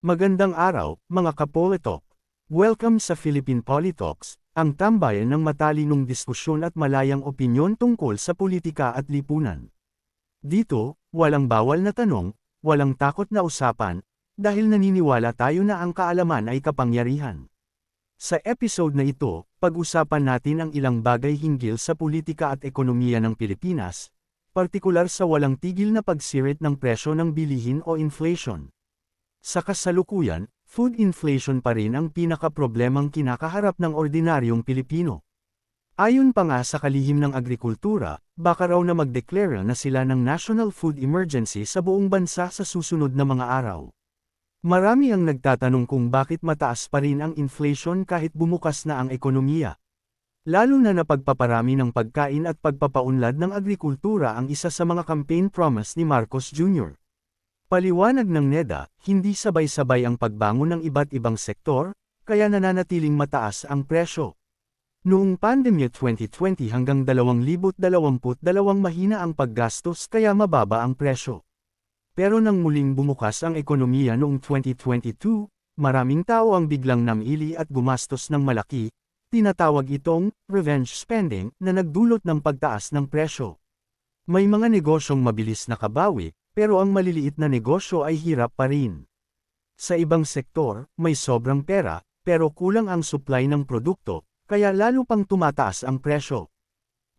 Magandang araw, mga kapolitok. Welcome sa Philippine Politalks, ang tambayan ng matalinong diskusyon at malayang opinyon tungkol sa politika at lipunan. Dito, walang bawal na tanong, walang takot na usapan, dahil naniniwala tayo na ang kaalaman ay kapangyarihan. Sa episode na ito, pag-usapan natin ang ilang bagay hinggil sa politika at ekonomiya ng Pilipinas, partikular sa walang tigil na pagsirit ng presyo ng bilihin o inflation. Sa kasalukuyan, food inflation pa rin ang pinakaproblemang kinakaharap ng ordinaryong Pilipino. Ayon pa nga sa kalihim ng agrikultura, baka raw na magdeklara na sila ng National Food Emergency sa buong bansa sa susunod na mga araw. Marami ang nagtatanong kung bakit mataas pa rin ang inflation kahit bumukas na ang ekonomiya. Lalo na na pagpaparami ng pagkain at pagpapaunlad ng agrikultura ang isa sa mga campaign promise ni Marcos Jr. Paliwanag ng NEDA, hindi sabay-sabay ang pagbangon ng iba't ibang sektor, kaya nananatiling mataas ang presyo. Noong pandemya 2020 hanggang 2022 mahina ang paggastos kaya mababa ang presyo. Pero nang muling bumukas ang ekonomiya noong 2022, maraming tao ang biglang namili at gumastos ng malaki, tinatawag itong revenge spending na nagdulot ng pagtaas ng presyo. May mga negosyong mabilis nakabawi, pero ang maliliit na negosyo ay hirap pa rin. Sa ibang sektor, may sobrang pera, pero kulang ang supply ng produkto, kaya lalo pang tumataas ang presyo.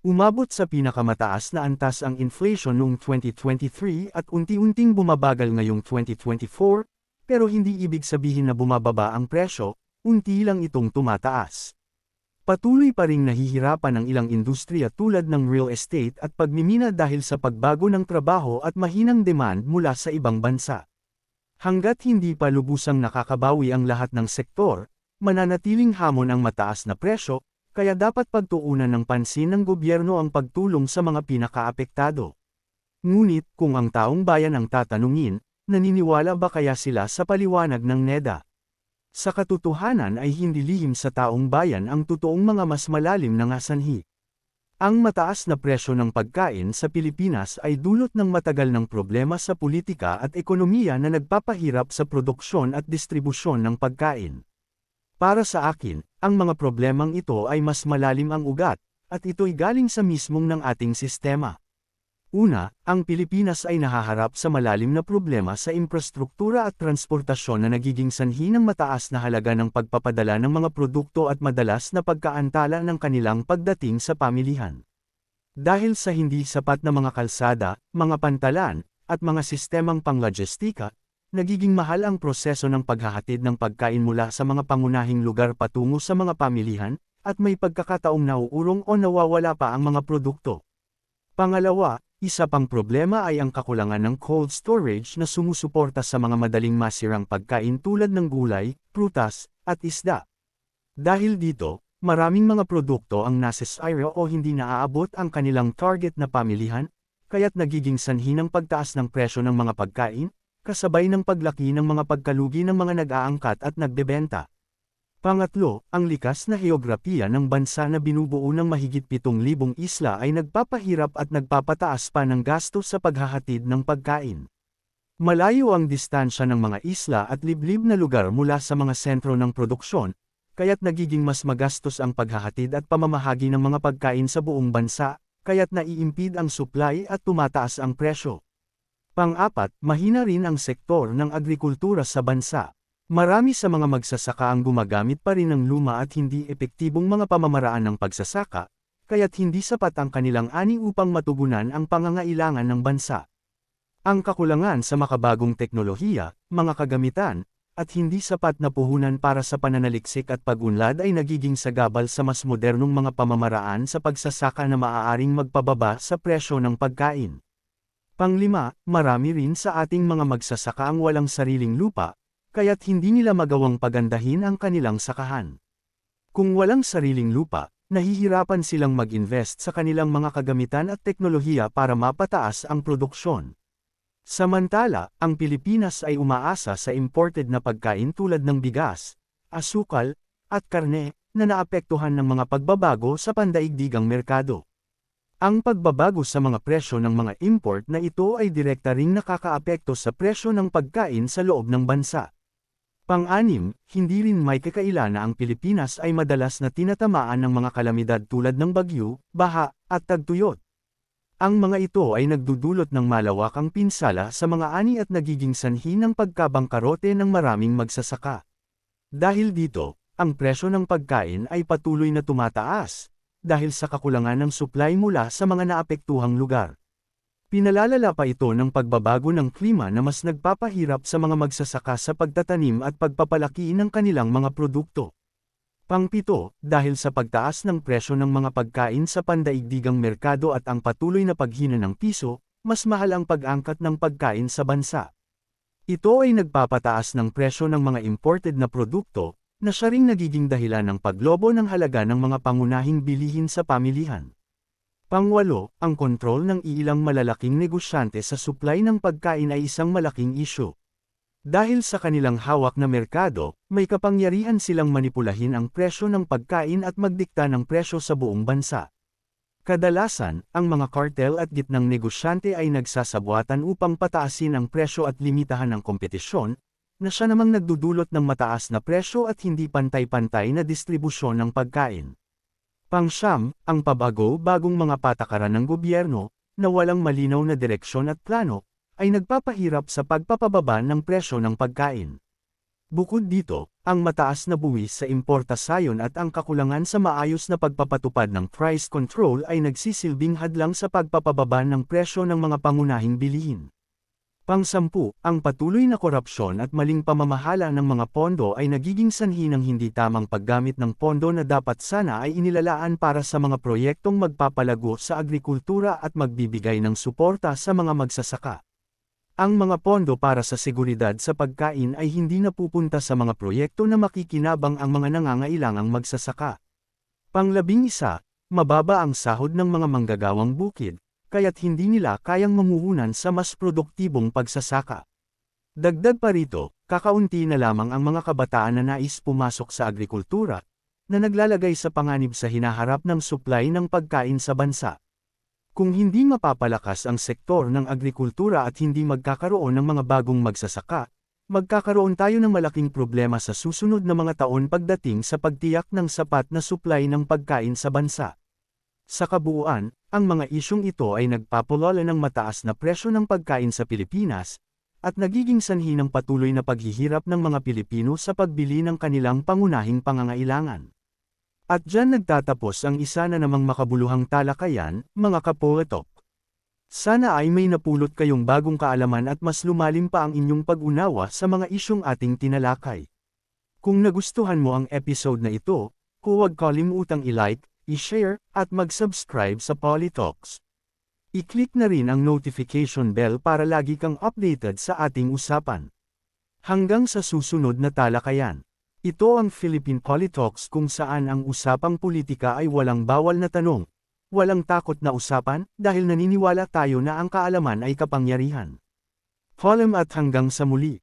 Umabot sa pinakamataas na antas ang inflation noong 2023 at unti-unting bumabagal ngayong 2024, pero hindi ibig sabihin na bumababa ang presyo, unti lang itong tumataas. Patuloy pa ring nahihirapan ang ilang industriya tulad ng real estate at pagmimina dahil sa pagbago ng trabaho at mahinang demand mula sa ibang bansa. Hanggat hindi pa lubusang nakakabawi ang lahat ng sektor, mananatiling hamon ang mataas na presyo, kaya dapat pagtuunan ng pansin ng gobyerno ang pagtulong sa mga pinakaapektado. Ngunit kung ang taong bayan ang tatanungin, naniniwala ba kaya sila sa paliwanag ng NEDA? Sa katotohanan ay hindi lihim sa taong bayan ang totoong mga mas malalim na ngasanhi. Ang mataas na presyo ng pagkain sa Pilipinas ay dulot ng matagal ng problema sa politika at ekonomiya na nagpapahirap sa produksyon at distribusyon ng pagkain. Para sa akin, ang mga problemang ito ay mas malalim ang ugat, at ito'y galing sa mismong ng ating sistema. Una, ang Pilipinas ay nahaharap sa malalim na problema sa infrastruktura at transportasyon na nagiging sanhi ng mataas na halaga ng pagpapadala ng mga produkto at madalas na pagkaantala ng kanilang pagdating sa pamilihan. Dahil sa hindi sapat na mga kalsada, mga pantalan, at mga sistemang panglogistika, nagiging mahal ang proseso ng paghahatid ng pagkain mula sa mga pangunahing lugar patungo sa mga pamilihan, at may pagkakataong nauurong o nawawala pa ang mga produkto. Pangalawa, isa pang problema ay ang kakulangan ng cold storage na sumusuporta sa mga madaling masirang pagkain tulad ng gulay, prutas, at isda. Dahil dito, maraming mga produkto ang nasisira o hindi naaabot ang kanilang target na pamilihan, kaya't nagiging sanhi ng pagtaas ng presyo ng mga pagkain, kasabay ng paglaki ng mga pagkalugi ng mga nag-aangkat at nagbebenta. Pangatlo, ang likas na heograpiya ng bansa na binubuo ng mahigit 7,000 isla ay nagpapahirap at nagpapataas pa ng gasto sa paghahatid ng pagkain. Malayo ang distansya ng mga isla at liblib na lugar mula sa mga sentro ng produksyon, kaya't nagiging mas magastos ang paghahatid at pamamahagi ng mga pagkain sa buong bansa, kaya't naiimpid ang supply at tumataas ang presyo. Pang-apat, mahina rin ang sektor ng agrikultura sa bansa. Marami sa mga magsasaka ang gumagamit pa rin ng luma at hindi epektibong mga pamamaraan ng pagsasaka, kaya't hindi sapat ang kanilang ani upang matugunan ang pangangailangan ng bansa. Ang kakulangan sa makabagong teknolohiya, mga kagamitan, at hindi sapat na puhunan para sa pananaliksik at pagunlad ay nagiging sagabal sa mas modernong mga pamamaraan sa pagsasaka na maaaring magpababa sa presyo ng pagkain. Panglima, marami rin sa ating mga magsasaka ang walang sariling lupa, kaya't hindi nila magawang pagandahin ang kanilang sakahan. Kung walang sariling lupa, nahihirapan silang mag-invest sa kanilang mga kagamitan at teknolohiya para mapataas ang produksyon. Samantala, ang Pilipinas ay umaasa sa imported na pagkain tulad ng bigas, asukal, at karne, na naapektuhan ng mga pagbabago sa pandaigdigang merkado. Ang pagbabago sa mga presyo ng mga import na ito ay direkta ring nakakaapekto sa presyo ng pagkain sa loob ng bansa. Pang-anim, hindi rin may kakaila na ang Pilipinas ay madalas na tinatamaan ng mga kalamidad tulad ng bagyo, baha, at tagtuyot. Ang mga ito ay nagdudulot ng malawakang pinsala sa mga ani at nagiging sanhi ng pagkabangkarote ng maraming magsasaka. Dahil dito, ang presyo ng pagkain ay patuloy na tumataas, dahil sa kakulangan ng supply mula sa mga naapektuhang lugar. Pinalalala pa ito ng pagbabago ng klima na mas nagpapahirap sa mga magsasaka sa pagtatanim at pagpapalaki ng kanilang mga produkto. Pangpito, dahil sa pagtaas ng presyo ng mga pagkain sa pandaigdigang merkado at ang patuloy na paghina ng piso, mas mahal ang pag-angkat ng pagkain sa bansa. Ito ay nagpapataas ng presyo ng mga imported na produkto, na siya ring nagiging dahilan ng paglobo ng halaga ng mga pangunahing bilihin sa pamilihan. Pangwalo, ang kontrol ng ilang malalaking negosyante sa supply ng pagkain ay isang malaking isyu. Dahil sa kanilang hawak na merkado, may kapangyarihan silang manipulahin ang presyo ng pagkain at magdikta ng presyo sa buong bansa. Kadalasan, ang mga kartel at gitnang negosyante ay nagsasabuatan upang pataasin ang presyo at limitahan ang kompetisyon, na siya namang nagdudulot ng mataas na presyo at hindi pantay-pantay na distribusyon ng pagkain. Pangsyam, ang pabago-bagong mga patakaran ng gobyerno, na walang malinaw na direksyon at plano, ay nagpapahirap sa pagpapababa ng presyo ng pagkain. Bukod dito, ang mataas na buwis sa importasyon at ang kakulangan sa maayos na pagpapatupad ng price control ay nagsisilbing hadlang sa pagpapababa ng presyo ng mga pangunahing bilihin. Pangsampu, ang patuloy na korupsyon at maling pamamahala ng mga pondo ay nagiging sanhi ng hindi tamang paggamit ng pondo na dapat sana ay inilalaan para sa mga proyektong magpapalago sa agrikultura at magbibigay ng suporta sa mga magsasaka. Ang mga pondo para sa seguridad sa pagkain ay hindi napupunta sa mga proyekto na makikinabang ang mga nangangailangang magsasaka. Panglabing isa, mababa ang sahod ng mga manggagawang bukid, kaya't hindi nila kayang mamuhunan sa mas produktibong pagsasaka. Dagdag pa rito, kakaunti na lamang ang mga kabataan na nais pumasok sa agrikultura, na naglalagay sa panganib sa hinaharap ng supply ng pagkain sa bansa. Kung hindi mapapalakas ang sektor ng agrikultura at hindi magkakaroon ng mga bagong magsasaka, magkakaroon tayo ng malaking problema sa susunod na mga taon pagdating sa pagtiyak ng sapat na supply ng pagkain sa bansa. Sa kabuuan, ang mga isyong ito ay nagpapulala ng mataas na presyo ng pagkain sa Pilipinas, at nagiging sanhi ng patuloy na paghihirap ng mga Pilipino sa pagbili ng kanilang pangunahing pangangailangan. At dyan nagtatapos ang isa na namang makabuluhang talakayan, mga kapoetok. Sana ay may napulot kayong bagong kaalaman at mas lumalim pa ang inyong pag-unawa sa mga isyong ating tinalakay. Kung nagustuhan mo ang episode na ito, huwag kalimutang i-like, i-share, at mag-subscribe sa Polytalks. I-click na rin ang notification bell para lagi kang updated sa ating usapan. Hanggang sa susunod na talakayan. Ito ang Philippine Politalks kung saan ang usapang politika ay walang bawal na tanong, walang takot na usapan, dahil naniniwala tayo na ang kaalaman ay kapangyarihan. Column at hanggang sa muli.